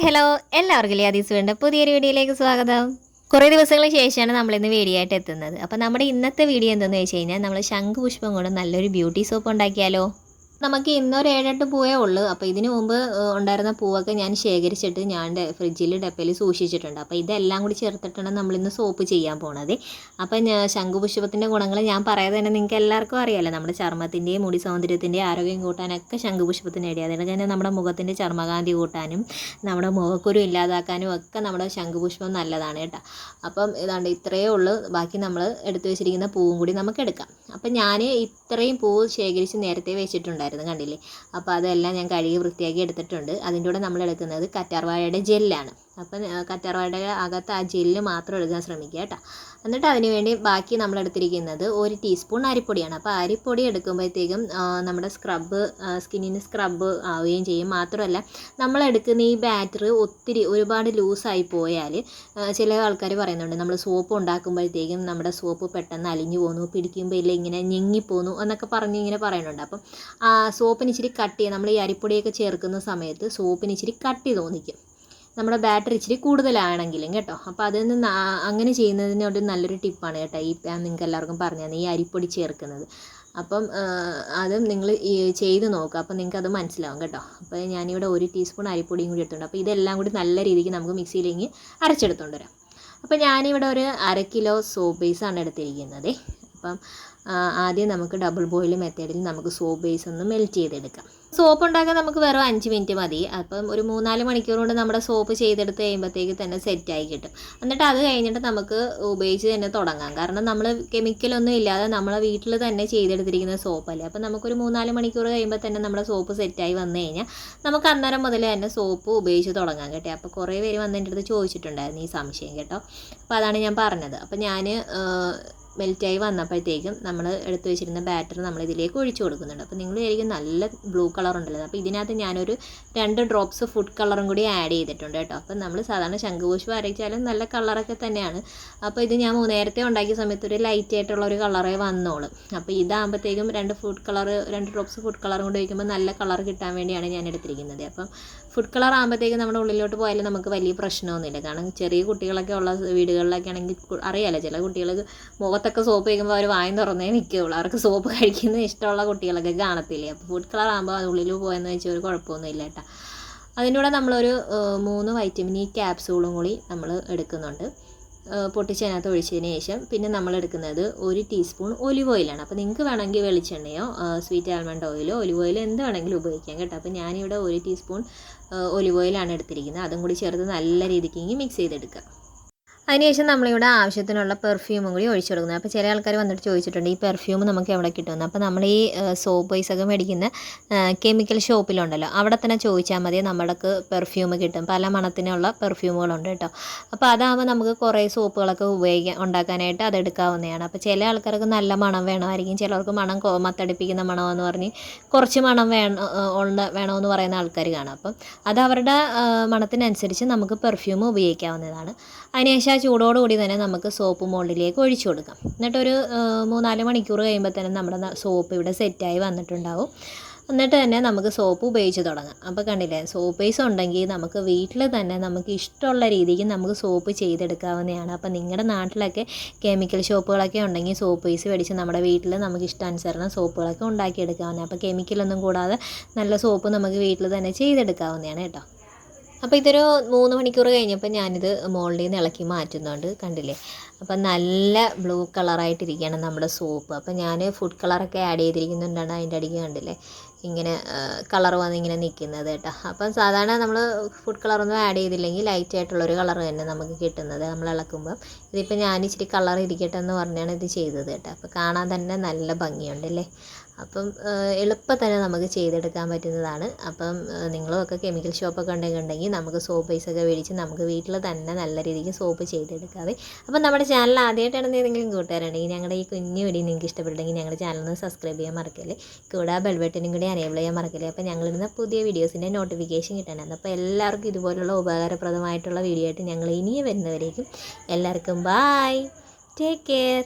Hello എല്ലാവർക്കും ലിയാദീസ് വേണ്ട പുതിയൊരു വീഡിയോയിലേക്ക് സ്വാഗതം. കുറേ ദിവസങ്ങൾക്ക് ശേഷമാണ് നമ്മളിന്ന് വീഡിയോ ആയിട്ട് എത്തുന്നത്. അപ്പോൾ നമ്മുടെ ഇന്നത്തെ വീഡിയോ എന്തെന്ന് വെച്ച് കഴിഞ്ഞാൽ നമ്മൾ ശംഖുപുഷ്പം കൊണ്ട് നല്ലൊരു ബ്യൂട്ടി സോപ്പ് ഉണ്ടാക്കിയാലോ? നമുക്ക് ഇന്നൊരു ഏഴെട്ട് പൂവേ ഉള്ളൂ. അപ്പോൾ ഇതിനു മുമ്പ് ഉണ്ടായിരുന്ന പൂവൊക്കെ ഞാൻ ശേഖരിച്ചിട്ട് ഞാൻ ഫ്രിഡ്ജിൽ ഡപ്പയിൽ സൂക്ഷിച്ചിട്ടുണ്ട്. അപ്പോൾ ഇതെല്ലാം കൂടി ചേർത്തിട്ടാണ് നമ്മളിന്ന് സോപ്പ് ചെയ്യാൻ പോണത്. അപ്പം ശംഖുപുഷ്പത്തിന്റെ ഗുണങ്ങൾ ഞാൻ പറയാതെ തന്നെ നിങ്ങൾക്ക് എല്ലാവർക്കും അറിയാമല്ലോ നമ്മുടെ ചർമ്മത്തിന്റെയും മുടി സൗന്ദര്യത്തിന്റെയും ആരോഗ്യം കൂട്ടാനൊക്കെ ശംഖുപുഷ്പത്തിന് ഇടയിൽ അതുകൊണ്ട് തന്നെ നമ്മുടെ മുഖത്തിന്റെ ചർമ്മകാന്തി കൂട്ടാനും നമ്മുടെ മുഖക്കുരു ഇല്ലാതാക്കാനും ഒക്കെ നമ്മുടെ ശംഖുപുഷ്പം നല്ലതാണ് കേട്ടോ. അപ്പം ഇതാണ്ട് ഇത്രയേ ഉള്ളൂ. ബാക്കി നമ്മൾ എടുത്തു വെച്ചിരിക്കുന്ന പൂവും കൂടി നമുക്ക് എടുക്കാം. അപ്പം ഞാൻ ഇത്രയും പൂവ് ശേഖരിച്ച് നേരത്തെ വെച്ചിട്ടുണ്ടായിരുന്നു കണ്ടില്ലേ? അപ്പോൾ അതെല്ലാം ഞാൻ കഴുകി വൃത്തിയാക്കി എടുത്തിട്ടുണ്ട്. അതിന്റെ കൂടെ നമ്മൾ എടുക്കുന്നത് കറ്റാർവാഴയുടെ ജെല്ലാണ്. അപ്പം കറ്റാർവാഴയുടെ അകത്ത് ആ ജെല്ല് മാത്രം എടുക്കാൻ ശ്രമിക്കുക കേട്ടോ. എന്നിട്ട് അതിന് വേണ്ടി ബാക്കി നമ്മൾ എടുത്തിരിക്കുന്നത് ഒരു ടീസ്പൂൺ അരിപ്പൊടിയാണ്. അപ്പോൾ അരിപ്പൊടി എടുക്കുമ്പോഴത്തേക്കും നമ്മുടെ സ്ക്രബ്ബ് സ്കിന്നിന് സ്ക്രബ്ബ് ആവുകയും ചെയ്യും. മാത്രമല്ല നമ്മൾ എടുക്കുന്ന ഈ ബാറ്റർ ഒത്തിരി ഒരുപാട് ലൂസായി പോയാൽ ചില ആൾക്കാർ പറയുന്നുണ്ട് നമ്മൾ സോപ്പ് ഉണ്ടാക്കുമ്പോഴത്തേക്കും നമ്മുടെ സോപ്പ് പെട്ടെന്ന് അലിഞ്ഞു പോകുന്നു പിടിക്കുമ്പോൾ ഇല്ല ഇങ്ങനെ ഞെങ്ങിപ്പോന്നു എന്നൊക്കെ പറഞ്ഞ് ഇങ്ങനെ പറയുന്നുണ്ട്. അപ്പം സോപ്പിന് ഇച്ചിരി കട്ട് ചെയ്യുക നമ്മൾ ഈ അരിപ്പൊടിയൊക്കെ ചേർക്കുന്ന സമയത്ത് സോപ്പിന് ഇച്ചിരി കട്ടി തോന്നിക്കും നമ്മുടെ ബാറ്ററി ഇച്ചിരി കൂടുതലാണെങ്കിലും കേട്ടോ. അപ്പോൾ അതിൽ നിന്ന് അങ്ങനെ ചെയ്യുന്നതിനോട് നല്ലൊരു ടിപ്പാണ് കേട്ടോ ഈ നിങ്ങൾക്ക് എല്ലാവർക്കും പറഞ്ഞു തന്നെ ഈ അരിപ്പൊടി ചേർക്കുന്നത്. അപ്പം അതും നിങ്ങൾ ചെയ്ത് നോക്കുക. അപ്പം നിങ്ങൾക്ക് അത് മനസ്സിലാവും കേട്ടോ. അപ്പോൾ ഞാനിവിടെ ഒരു ടീസ്പൂൺ അരിപ്പൊടിയും കൂടി എടുത്തിട്ടുണ്ട്. അപ്പോൾ ഇതെല്ലാം കൂടി നല്ല രീതിക്ക് നമുക്ക് മിക്സിയിലേക്ക് അരച്ചെടുത്തുകൊണ്ട് വരാം. അപ്പോൾ ഞാനിവിടെ ഒരു അര കിലോ സോപ്പ് ബേസാണ് എടുത്തിരിക്കുന്നത്. അപ്പം ആദ്യം നമുക്ക് ഡബിൾ ബോയിൽ മെത്തേഡിൽ നമുക്ക് സോപ്പ് ബേസ് ഒന്ന് മെൽറ്റ് ചെയ്തെടുക്കാം. സോപ്പ് ഉണ്ടാക്കാൻ നമുക്ക് വെറും അഞ്ച് മിനിറ്റ് മതി. അപ്പം ഒരു മൂന്നാൽ മണിക്കൂർ കൊണ്ട് നമ്മുടെ സോപ്പ് ചെയ്തെടുത്ത് കഴിയുമ്പോഴത്തേക്ക് തന്നെ സെറ്റായി കിട്ടും. എന്നിട്ട് അത് കഴിഞ്ഞിട്ട് നമുക്ക് ഉപയോഗിച്ച് തന്നെ തുടങ്ങാം. കാരണം നമ്മൾ കെമിക്കലൊന്നും ഇല്ലാതെ നമ്മളെ വീട്ടിൽ തന്നെ ചെയ്തെടുത്തിരിക്കുന്ന സോപ്പല്ലേ അപ്പം നമുക്കൊരു മൂന്നാൽ മണിക്കൂർ കഴിയുമ്പോൾ തന്നെ നമ്മുടെ സോപ്പ് സെറ്റായി വന്നു കഴിഞ്ഞാൽ നമുക്ക് അന്നേരം മുതൽ തന്നെ സോപ്പ് ഉപയോഗിച്ച് തുടങ്ങാം കേട്ടോ. അപ്പോൾ കുറേ പേര് വന്ന് എന്റെ അടുത്ത് ചോദിച്ചിട്ടുണ്ടായിരുന്നു ഈ സംശയം കേട്ടോ. അപ്പോൾ അതാണ് ഞാൻ പറഞ്ഞത്. അപ്പോൾ ഞാൻ മെൽറ്റായി വന്നപ്പോഴത്തേക്കും നമ്മൾ എടുത്തു വെച്ചിരുന്ന ബാറ്റർ നമ്മൾ ഇതിലേക്ക് ഒഴിച്ചു കൊടുക്കുന്നുണ്ട്. അപ്പോൾ നിങ്ങൾ നല്ല ബ്ലൂ കളർ ഉണ്ടല്ലോ. അപ്പോൾ ഇതിനകത്ത് ഞാനൊരു രണ്ട് ഡ്രോപ്സ് ഫുഡ് കളറും കൂടി ആഡ് ചെയ്തിട്ടുണ്ട് കേട്ടോ. അപ്പോൾ നമ്മൾ സാധാരണ ശംഖുപുഷ്പം അരച്ചാലും നല്ല കളറൊക്കെ തന്നെയാണ്. അപ്പോൾ ഇത് ഞാൻ നേരത്തെ ഉണ്ടാക്കിയ സമയത്ത് ഒരു ലൈറ്റ് ആയിട്ടുള്ള ഒരു കളറേ വന്നോളും. അപ്പോൾ ഇതാകുമ്പോഴത്തേക്കും രണ്ട് ഫുഡ് കളർ രണ്ട് ഡ്രോപ്സ് ഫുഡ് കളറും കൂടി വയ്ക്കുമ്പോൾ നല്ല കളർ കിട്ടാൻ വേണ്ടിയാണ് ഞാൻ എടുത്തിരിക്കുന്നത്. അപ്പം ഫുഡ് കളർ ആകുമ്പോഴത്തേക്കും നമ്മുടെ ഉള്ളിലോട്ട് പോയാലും നമുക്ക് വലിയ പ്രശ്നമൊന്നുമില്ല. കാരണം ചെറിയ കുട്ടികളൊക്കെ ഉള്ള വീടുകളിലൊക്കെ ആണെങ്കിൽ അറിയാലോ ചില കുട്ടികൾക്ക് മുഖത്തൊക്കെ സോപ്പ് കഴിക്കുമ്പോൾ അവർ വായം തുറന്നേ നിൽക്കുകയുള്ളൂ അവർക്ക് സോപ്പ് കഴിക്കുന്ന ഇഷ്ടമുള്ള കുട്ടികളൊക്കെ കാണത്തില്ലേ. അപ്പോൾ ഫുഡ് കളർ ആകുമ്പോൾ അത് ഉള്ളിൽ പോയെന്ന് വെച്ചാൽ ഒരു കുഴപ്പമൊന്നുമില്ല കേട്ടോ. അതിന്റെ കൂടെ നമ്മളൊരു മൂന്ന് വൈറ്റമിൻ ഇ ക്യാപ്സൂളും കൂടി നമ്മൾ എടുക്കുന്നുണ്ട്. പൊട്ടിച്ചതിനകത്ത് ഒഴിച്ചതിന് ശേഷം പിന്നെ നമ്മൾ എടുക്കുന്നത് ഒരു ടീസ്പൂൺ ഒലിവ് ഓയിലാണ് അപ്പോൾ നിങ്ങൾക്ക് വേണമെങ്കിൽ വെളിച്ചെണ്ണയോ സ്വീറ്റ് ആൽമണ്ട് ഓയിലോ ഒലിവ് ഓയിലോ എന്ത് വേണമെങ്കിലും ഉപയോഗിക്കാം കേട്ടോ. അപ്പോൾ ഞാനിവിടെ ഒരു ടീസ്പൂൺ ഒലിവ് ഓയിലാണ് എടുത്തിരിക്കുന്നത്. അതും കൂടി ചേർത്ത് നല്ല രീതിക്ക് മിക്സ് ചെയ്തെടുക്കുക. അതിനുശേഷം നമ്മളിവിടെ ആവശ്യത്തിനുള്ള പെർഫ്യൂമും കൂടി ഒഴിച്ചു കൊടുക്കുന്നത് അപ്പോൾ ചില ആൾക്കാർ വന്നിട്ട് ചോദിച്ചിട്ടുണ്ട് ഈ പെർഫ്യൂം നമുക്ക് എവിടെ കിട്ടുമെന്ന്? അപ്പോൾ നമ്മൾ ഈ സോപ്പ് പൈസൊക്കെ മേടിക്കുന്ന കെമിക്കൽ ഷോപ്പിലുണ്ടല്ലോ അവിടെ തന്നെ ചോദിച്ചാൽ മതി നമ്മൾക്ക് പെർഫ്യൂം കിട്ടും. പല മണത്തിനുള്ള പെർഫ്യൂമുകളുണ്ട് കേട്ടോ. അപ്പോൾ അതാകുമ്പോൾ നമുക്ക് കുറേ സോപ്പുകളൊക്കെ ഉപയോഗിക്കാൻ ഉണ്ടാക്കാനായിട്ട് അത് എടുക്കാവുന്നതാണ്. അപ്പോൾ ചില ആൾക്കാർക്ക് നല്ല മണം വേണമായിരിക്കും. ചിലർക്ക് മണം മത്തടിപ്പിക്കുന്ന മണമെന്ന് പറഞ്ഞ് കുറച്ച് മണം വേണം ഉള്ള വേണമെന്ന് പറയുന്ന ആൾക്കാർ കാണാം. അപ്പം അത് അവരുടെ മണത്തിനനുസരിച്ച് നമുക്ക് പെർഫ്യൂം ഉപയോഗിക്കാവുന്നതാണ്. അതിനുശേഷം ചൂടോടുകൂടി തന്നെ നമുക്ക് സോപ്പ് മുകളിലേക്ക് ഒഴിച്ചു കൊടുക്കാം. എന്നിട്ടൊരു മൂന്നാൽ മണിക്കൂർ കഴിയുമ്പോൾ തന്നെ നമ്മുടെ സോപ്പ് ഇവിടെ സെറ്റായി വന്നിട്ടുണ്ടാവും. എന്നിട്ട് തന്നെ നമുക്ക് സോപ്പ് ഉപയോഗിച്ച് തുടങ്ങാം. അപ്പോൾ കണ്ടില്ലേ സോപ്പ് ബേസ് ഉണ്ടെങ്കിൽ നമുക്ക് വീട്ടിൽ തന്നെ നമുക്ക് ഇഷ്ടമുള്ള രീതിക്ക് നമുക്ക് സോപ്പ് ചെയ്തെടുക്കാവുന്നതാണ്. അപ്പോൾ നിങ്ങളുടെ നാട്ടിലൊക്കെ കെമിക്കൽ ഷോപ്പുകളൊക്കെ ഉണ്ടെങ്കിൽ സോപ്പ് ബേസ് മേടിച്ച് നമ്മുടെ വീട്ടിൽ നമുക്ക് ഇഷ്ടാനുസരണം സോപ്പുകളൊക്കെ ഉണ്ടാക്കിയെടുക്കാവുന്നതാണ്. അപ്പോൾ കെമിക്കലൊന്നും കൂടാതെ നല്ല സോപ്പ് നമുക്ക് വീട്ടിൽ തന്നെ ചെയ്തെടുക്കാവുന്നതാണ് കേട്ടോ. അപ്പോൾ ഇതൊരു മൂന്ന് മണിക്കൂർ കഴിഞ്ഞപ്പോൾ ഞാനിത് മോളിൽ നിന്ന് ഇളക്കി മാറ്റുന്നുണ്ട് കണ്ടില്ലേ? അപ്പം നല്ല ബ്ലൂ കളറായിട്ടിരിക്കുകയാണ് നമ്മുടെ സോപ്പ്. അപ്പം ഞാൻ ഫുഡ് കളറൊക്കെ ആഡ് ചെയ്തിരിക്കുന്നുണ്ടാണ് അതിന്റെ അടിക്ക് കണ്ടില്ലേ? ഇങ്ങനെ കളർ വന്ന് ഇങ്ങനെ നിൽക്കുന്നത് കേട്ടോ. അപ്പം സാധാരണ നമ്മൾ ഫുഡ് കളറൊന്നും ആഡ് ചെയ്തില്ലെങ്കിൽ ലൈറ്റ് ആയിട്ടുള്ളൊരു കളർ തന്നെ നമുക്ക് കിട്ടുന്നത് നമ്മൾ ഇളക്കുമ്പോൾ ഇതിപ്പോൾ ഞാൻ ഇച്ചിരി കളർ ഇരിക്കട്ടെ എന്ന് പറഞ്ഞാണ് ഇത് ചെയ്തത് കേട്ടോ. അപ്പോൾ കാണാൻ തന്നെ നല്ല ഭംഗിയുണ്ടല്ലേ? അപ്പം എളുപ്പം തന്നെ നമുക്ക് ചെയ്തെടുക്കാൻ പറ്റുന്നതാണ്. അപ്പം നിങ്ങളുമൊക്കെ കെമിക്കൽ ഷോപ്പൊക്കെ ഉണ്ടെങ്കിൽ നമുക്ക് സോപ്പ് ബേസൊക്കെ മേടിച്ച് നമുക്ക് വീട്ടിൽ തന്നെ നല്ല രീതിക്ക് സോപ്പ് ചെയ്തെടുക്കാവേ. അപ്പം നമ്മുടെ ചാനൽ ആദ്യമായിട്ടാണ് ഏതെങ്കിലും കൂട്ടുകാരുണ്ടെങ്കിൽ ഞങ്ങളുടെ ഈ കുഞ്ഞു വീഡിയോ നിങ്ങൾക്ക് ഇഷ്ടപ്പെട്ടെങ്കിൽ ഞങ്ങളുടെ ചാനൽ ഒന്ന് സബ്സ്ക്രൈബ് ചെയ്യാൻ മറക്കല്ലേ? കൂടെ ബെൽ ബട്ടനും കൂടി അനേബിൾ ചെയ്യാൻ മറക്കല്ലേ? അപ്പോൾ ഞങ്ങളിടുന്ന പുതിയ വീഡിയോസിന്റെ നോട്ടിഫിക്കേഷൻ കിട്ടാനാണ്. അപ്പോൾ എല്ലാവർക്കും ഇതുപോലുള്ള ഉപകാരപ്രദമായിട്ടുള്ള വീഡിയോ ആയിട്ട് ഞങ്ങൾ ഇനിയും വരുന്നവരേക്കും എല്ലാവർക്കും Bye. Take care.